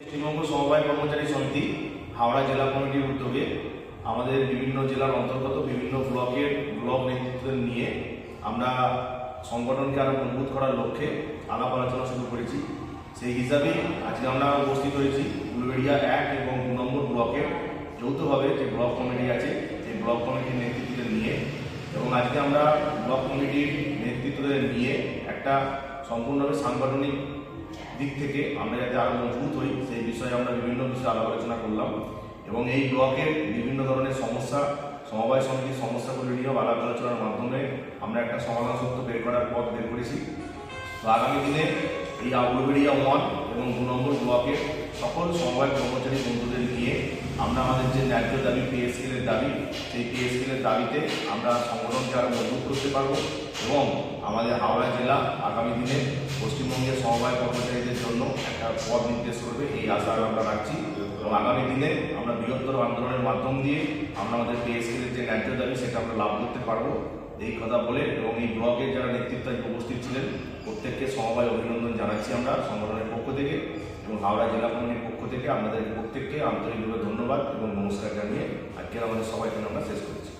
পশ্চিমবঙ্গ সমবায় কর্মচারী সমিতি হাওড়া জেলা কমিটির উদ্যোগে আমাদের বিভিন্ন জেলার অন্তর্গত বিভিন্ন ব্লকের ব্লক নেতৃত্ব নিয়ে আমরা সংগঠনকে আরও মজবুত করার লক্ষ্যে আলাপ আলোচনা শুরু করেছি। সেই হিসাবেই আজকে আমরা উপস্থিত হয়েছি উলবেড়িয়া এক এবং দু নম্বর ব্লকের যৌথভাবে যে ব্লক কমিটি আছে, সেই ব্লক কমিটির নেতৃত্ব নিয়ে এবং আজকে আমরা ব্লক কমিটির নেতৃত্বদের নিয়ে একটা সম্পূর্ণভাবে সাংগঠনিক দিক থেকে আমরা যাতে আরও মজবুত হই, সেই বিষয়ে আমরা বিভিন্ন বিষয়ে আলাপ আলোচনা করলাম। এবং এই ব্লকের বিভিন্ন ধরনের সমস্যা, সমবায় সমিতির সমস্যাগুলি নিয়েও আলাপ আলোচনার মাধ্যমে আমরা একটা সমাধান সত্য বের করার পথ বের করেছি। তো আগামী দিনে এই আউলবেড়িয়া ওয়ান এবং দু নম্বর ব্লকের সকল সমবায় কর্মচারী বন্ধুদের আমরা আমাদের যে ন্যায্য দাবি পে এর দাবি, সেই পে এর দাবিতে আমরা সংগঠনকে আরও মজবুত করতে পারব এবং আমাদের হাওড়া জেলা আগামী দিনে পশ্চিমবঙ্গের সমবায় কর্মচারীদের জন্য একটা পথ নির্দেশ করবে, এই আশা আমরা রাখছি। এবং আগামী দিনে আমরা বৃহত্তর আন্দোলনের মাধ্যম দিয়ে আমরা আমাদের পে এর যে ন্যায্য দাবি, সেটা আমরা লাভ করতে পারব। এই কথা বলে এবং এই ব্লকে যারা নেতৃত্ব উপস্থিত ছিলেন, প্রত্যেককে সবাই অভিনন্দন জানাচ্ছি আমরা সংগঠনের পক্ষ থেকে এবং হাওড়া জেলা কমিটির পক্ষ থেকে আপনাদের প্রত্যেককে আন্তরিকভাবে ধন্যবাদ এবং নমস্কার জানিয়ে আজকের আমাদের সবাইকে আমরা শেষ করেছি।